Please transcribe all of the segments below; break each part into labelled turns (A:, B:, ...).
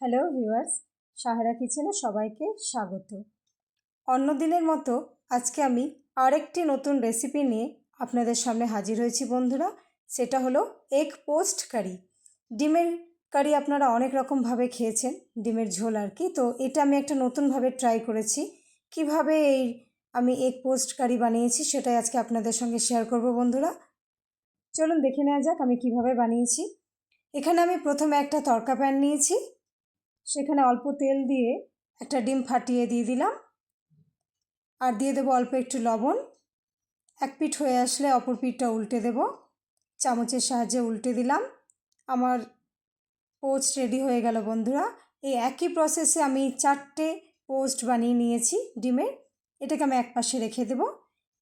A: Hello viewers Sahara কিচেনে সবাইকে স্বাগত। অন্য দিনের মতো আজকে আমি আরেকটি নতুন রেসিপি নিয়ে আপনাদের সামনে হাজির হয়েছি বন্ধুরা। সেটা হলো এগ পোস্ট কারি ডিমের কারি আপনারা অনেক রকমভাবে খেয়েছেন, ডিমের ঝোল আর কি। তো এটা আমি একটা নতুনভাবে ট্রাই করেছি। কীভাবে এই আমি এগ পোস্ট কারি বানিয়েছি সেটাই আজকে আপনাদের সঙ্গে শেয়ার করব বন্ধুরা। চলুন দেখে নেওয়া যাক আমি কীভাবে বানিয়েছি। এখানে আমি প্রথমে একটা তরকা প্যান নিয়েছি। সেখানে অল্প তেল দিয়ে একটা ডিম ফাটিয়ে দিয়ে দিলাম। আর দিয়ে দেবো অল্প একটু লবণ। এক পিঠ হয়ে আসলে অপর পিঠটা উল্টে দেব। চামচের সাহায্যে উল্টে দিলাম। আমার পোস্ট রেডি হয়ে গেল বন্ধুরা। এই একই প্রসেসে আমি চারটে পোস্ট বানিয়ে নিয়েছি ডিমের এটাকে আমি এক পাশে রেখে দেব।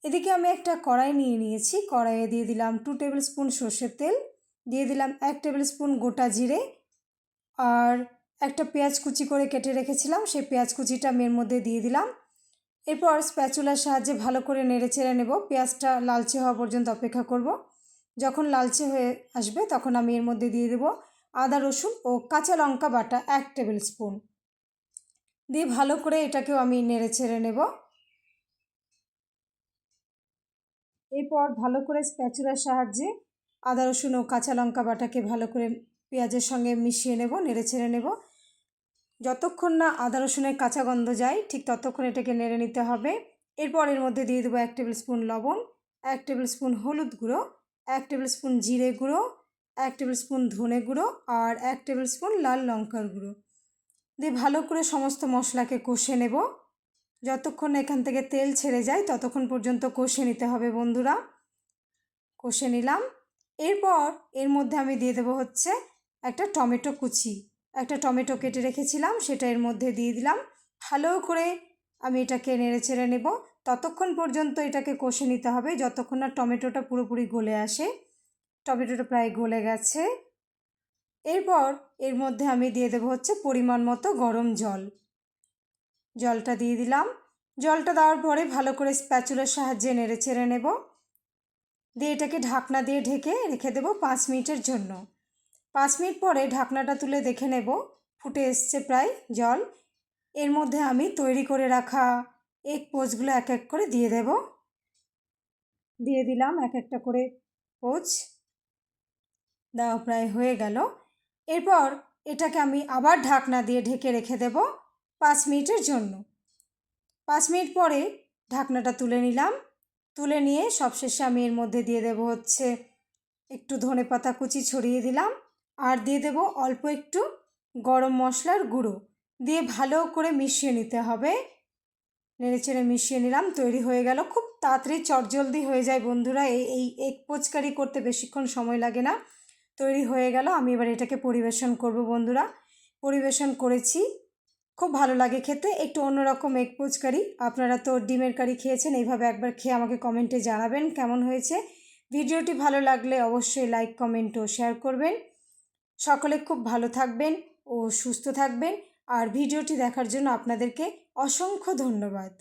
A: এদিকে আমি একটা কড়াই নিয়ে নিয়েছি। কড়াইয়ে দিয়ে দিলাম টু টেবিল স্পুন সর্ষের তেল। দিয়ে দিলাম এক টেবিল স্পুন গোটা জিরে। আর একটা পেঁয়াজ কুচি করে কেটে রেখেছিলাম, সেই পেঁয়াজ কুচিটা আমি এর মধ্যে দিয়ে দিলাম। এরপর স্প্যাচুলার সাহায্যে ভালো করে নেড়ে চেড়ে নেব। পেঁয়াজটা লালচে হওয়া পর্যন্ত অপেক্ষা করব। যখন লালচে হয়ে আসবে তখন আমি এর মধ্যে দিয়ে দেব আদা, রসুন ও কাঁচা লঙ্কা বাটা এক টেবিল স্পুন। দিয়ে ভালো করে এটাকেও আমি নেড়ে ছেড়ে নেব। এরপর ভালো করে স্প্যাচুলার সাহায্যে আদা, রসুন ও কাঁচা লঙ্কা বাটাকে ভালো করে পেঁয়াজের সঙ্গে মিশিয়ে নেব, নেড়ে ছেড়ে নেব। যতক্ষণ না আদা রসুনের কাঁচা গন্ধ যায়, ঠিক ততক্ষণ এটাকে নেড়ে নিতে হবে। এরপর এর মধ্যে দিয়ে দেবো এক টেবিল স্পুন লবণ, এক টেবিল স্পুন হলুদ গুঁড়ো, এক টেবিল স্পুন জিরে গুঁড়ো, এক টেবিল স্পুন ধনে গুঁড়ো আর এক টেবিল স্পুন লাল লঙ্কার গুঁড়ো। দিয়ে ভালো করে সমস্ত মশলাকে কষে নেব। যতক্ষণ এখান থেকে তেল ছেড়ে যায়, ততক্ষণ পর্যন্ত কষে নিতে হবে বন্ধুরা। কষে নিলাম। এরপর এর মধ্যে আমি দিয়ে দেবো হচ্ছে একটা টমেটো কুচি। একটা টমেটো কেটে রেখেছিলাম, সেটা এর মধ্যে দিয়ে দিলাম। ভালো করে আমি এটাকে নেড়ে ছেড়ে নেব। ততক্ষণ পর্যন্ত এটাকে কষে নিতে হবে, যতক্ষণ না টমেটোটা পুরোপুরি গলে আসে। টমেটোটা প্রায় গলে গেছে। এরপর এর মধ্যে আমি দিয়ে দেবো হচ্ছে পরিমাণ মতো গরম জল। জলটা দিয়ে দিলাম। জলটা দেওয়ার পরে ভালো করে স্প্যাচুলার সাহায্যে নেড়ে ছেড়ে নেব। দিয়ে এটাকে ঢাকনা দিয়ে ঢেকে রেখে দেবো পাঁচ মিনিটের জন্য। পাঁচ মিনিট পরে ঢাকনাটা তুলে দেখে নেব। ফুটে এসছে প্রায় জল। এর মধ্যে আমি তৈরি করে রাখা এক পোচগুলো এক এক করে দিয়ে দেব। দিয়ে দিলাম এক একটা করে পোচ দেওয়া প্রায় হয়ে গেল। এরপর এটাকে আমি আবার ঢাকনা দিয়ে ঢেকে রেখে দেব পাঁচ মিনিটের জন্য। পাঁচ মিনিট পরে ঢাকনাটা তুলে নিলাম। তুলে নিয়ে সবশেষে আমি এর মধ্যে দিয়ে দেব হচ্ছে একটু ধনে পাতা কুচি ছড়িয়ে দিলাম। আর দিয়ে দেব অল্প একটু গরম মশলার গুঁড়ো। দিয়ে ভালো করে মিশিয়ে নিতে হবে। নেড়ে চেড়ে মিশিয়ে নিলাম, তৈরি হয়ে গেল। খুব তাড়াতাড়ি চটজলদি হয়ে যায় বন্ধুরা, এই এই এক পোচকারি করতে বেশিক্ষণ সময় লাগে না। তৈরি হয়ে গেল, আমি এবার এটাকে পরিবেশন করব বন্ধুরা। পরিবেশন করেছি, খুব ভালো লাগে খেতে, একটু অন্যরকম এক পোচকারি। আপনারা তো ডিমের কারি খেয়েছেন, এইভাবে একবার খেয়ে আমাকে কমেন্টে জানাবেন কেমন হয়েছে। ভিডিওটি ভালো লাগলে অবশ্যই লাইক, কমেন্ট ও শেয়ার করবেন। সকলে খুব ভালো থাকবেন ও সুস্থ থাকবেন। আর ভিডিওটি দেখার জন্য আপনাদেরকে অসংখ্য ধন্যবাদ।